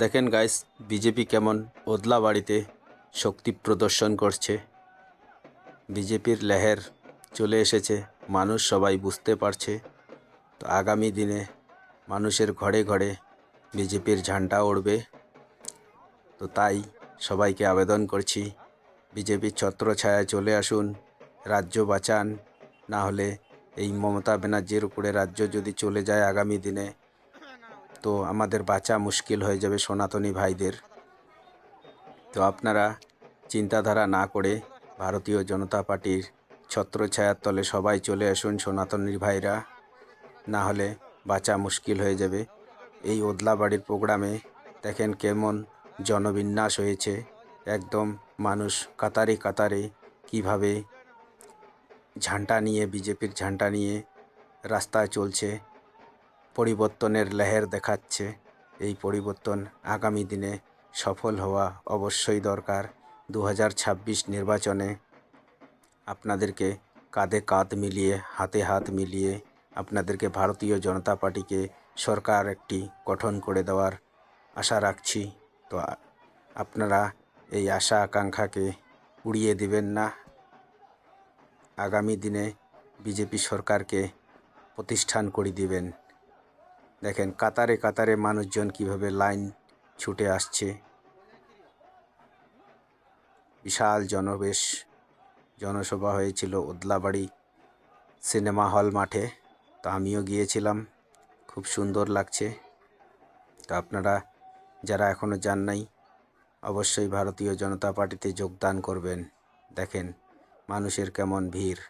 দেখেন guys BJP কেমন ওদলা বাড়িতে শক্তি প্রদর্শন করছে। বিজেপির লেহের চলে এসেছে, মানুষ সবাই বুঝতে পারছে। তো আগামী দিনে মানুষের ঘরে ঘরে বিজেপির ঝান্ডা উড়বে। তো তাই সবাইকে আবেদন করছি, বিজেপির ছত্রছায়ায় চলে আসুন, রাজ্য বাঁচান। না হলে এই মমতা ব্যানার্জির উপরে রাজ্য যদি চলে যায় আগামী দিনে তো আমাদের বাঁচা মুশকিল হয়ে যাবে সনাতনী ভাইদের। তো আপনারা চিন্তাধারা না করে ভারতীয় জনতা পার্টির ছত্রছায়ার তলে সবাই চলে আসুন সনাতনী ভাইরা। না হলে বাঁচা মুশকিল হয়ে যাবে। এই ওদলাবাড়ির প্রোগ্রামে দেখেন কেমন জনবিন্যাস হয়েছে। একদম মানুষ কাতারে কাতারে কীভাবে ঝান্টা নিয়ে, বিজেপির ঝান্টা নিয়ে রাস্তায় চলছে। পরিবর্তনের লেহের দেখাচ্ছে। এই পরিবর্তন আগামী দিনে সফল হওয়া অবশ্যই দরকার। দু হাজার ছাব্বিশ নির্বাচনে আপনাদেরকে কাঁধে কাঁধ মিলিয়ে, হাতে হাত মিলিয়ে আপনাদেরকে ভারতীয় জনতা পার্টিকে সরকার একটি গঠন করে দেওয়ার আশা রাখছি। তো আপনারা এই আশা আকাঙ্ক্ষাকে উড়িয়ে দিবেন না। আগামী দিনে বিজেপি সরকারকে প্রতিষ্ঠান করে দিবেন। দেখেন, কাতারে কাতারে মানুষজন কীভাবে লাইন ছুটে আসছে। বিশাল জনবেশ, জনসভা হয়েছিল ওদলাবাড়ি সিনেমা হল মাঠে। তো আমিও গিয়েছিলাম, খুব সুন্দর লাগছে। তো আপনারা যারা এখনও যান নাই, অবশ্যই ভারতীয় জনতা পার্টিতে যোগদান করবেন। দেখেন, মানুষের কেমন ভিড়।